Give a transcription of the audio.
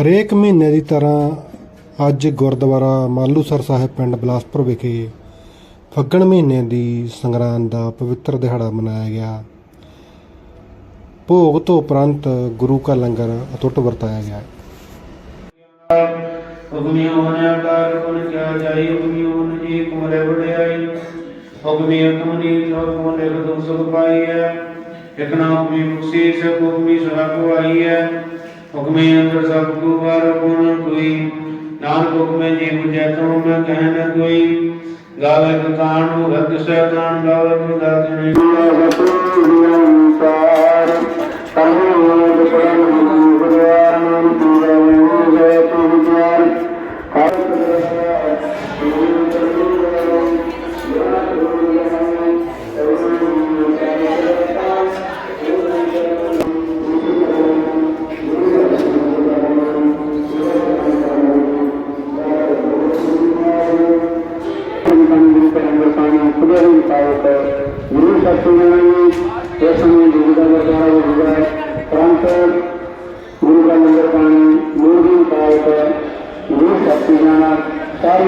ਹਰੇਕ ਮਹੀਨੇ ਦੀ ਤਰ੍ਹਾਂ ਅੱਜ ਗੁਰਦੁਆਰਾ ਮਾਲੂਸਰ ਸਾਹਿਬ ਪਿੰਡ ਬਲਾਸਪੁਰ ਵਿਖੇ ਫੱਗਣ ਮਹੀਨੇ ਦੀ ਸੰਗਰਾਂਦ ਦਾ ਪਵਿੱਤਰ ਦਿਹਾੜਾ ਮਨਾਇਆ ਗਿਆ। ਭੋਗ ਤੋਂ ਉਪਰੰਤ ਗੁਰੂ ਕਾ ਲੰਗਰ ਅਟੁੱਟ ਵਰਤਾਇਆ ਗਿਆ। ਹੁਕਮੀ ਹੋਣ ਆਕਾਰ ਗੁਣ ਕਿਆ ਜਾਈ ਹੁਕਮੀ ਹੋਣ ਜੀ ਕੁਮਰੇ ਵਡਿਆਈ। ਹੁਕਮੀ ਹੁਕਮ ਦੀ ਸਭ ਕੋ ਸੁਖ ਪਾਈ ਹੈ। ਇਕ ਹੁਕਮੀ ਮੁਕਸੀ ਸਭ ਹੁਕਮੀ ਸਦਾ ਕੋ ਆਈ ਹੈ। ਹੁਕਮੀ ਅੰਦਰ ਸਭ ਕੋ ਵਾਰ ਗੁਣ ਕੋਈ। ਨਾਨਕ ਹੁਕਮੇ ਜੀ ਮੁਝੇ ਤੋਂ ਮੈਂ ਕਹਿ ਨ ਕੋਈ। ਗਾਵੇ ਕਤਾਨ ਨੂੰ ਰਤ ਸੈਤਾਨ ਗਾਵੇ ਕੋ ਦਾਤ ਨੇ ਗੁਰੂ ਸਤਿਗੁਰੂ ਜੀ, ਇਸ ਸਮੇਂ ਗੁਰੂ ਦਾ ਗੁਰਦੁਆਰਾ ਹੋਊਗਾ ਪ੍ਰੰਤ ਗੁਰੂ ਦਾ ਲੰਗਰ ਪਾਣੀ ਮੂਰਤੀ ਪਾਠ ਗੁਰੂ ਸਤਿਗੁਰਾਂ ਸਾਰੇ